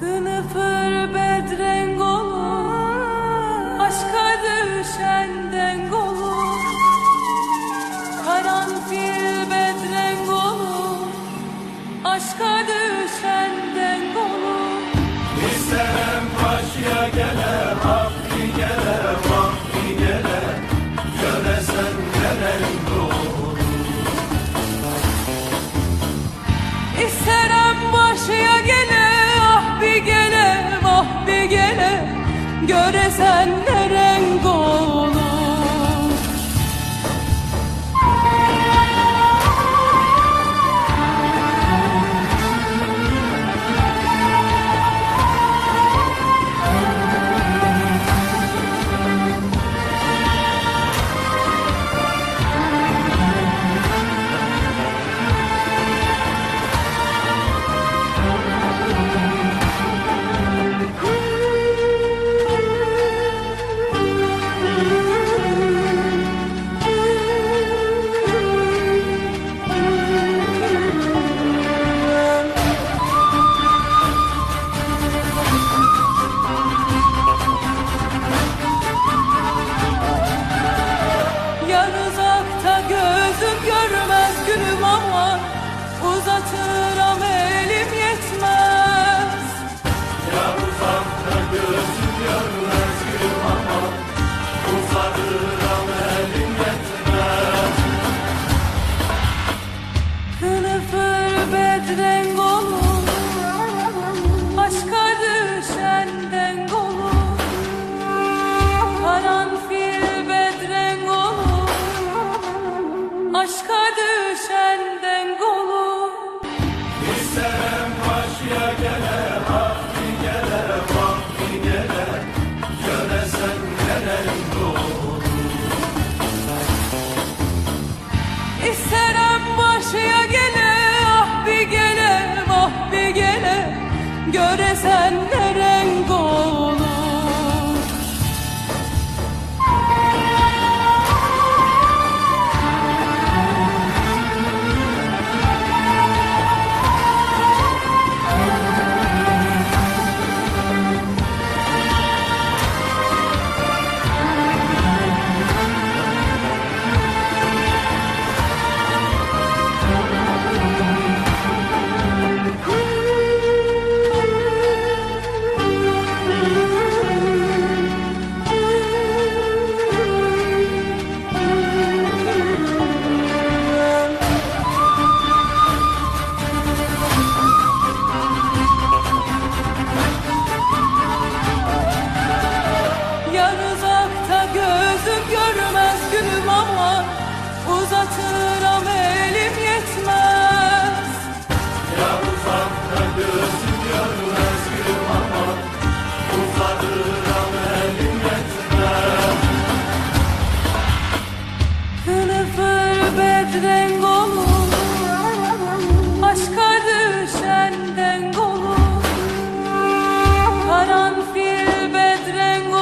Kınıfır bedrenk olur Aşka düşenden olur. Karanfil bedrenk olur Aşka düşenden Göresen ne 모습 İstemem karşıya gele, vakti gele, vakti gele. Göresen neren doğru. İsterim başıya gele ah bir gele ah bir gele Göresen sevden Aşka düşenden olur Karanfil bedren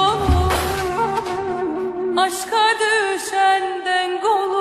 Aşka düşenden olur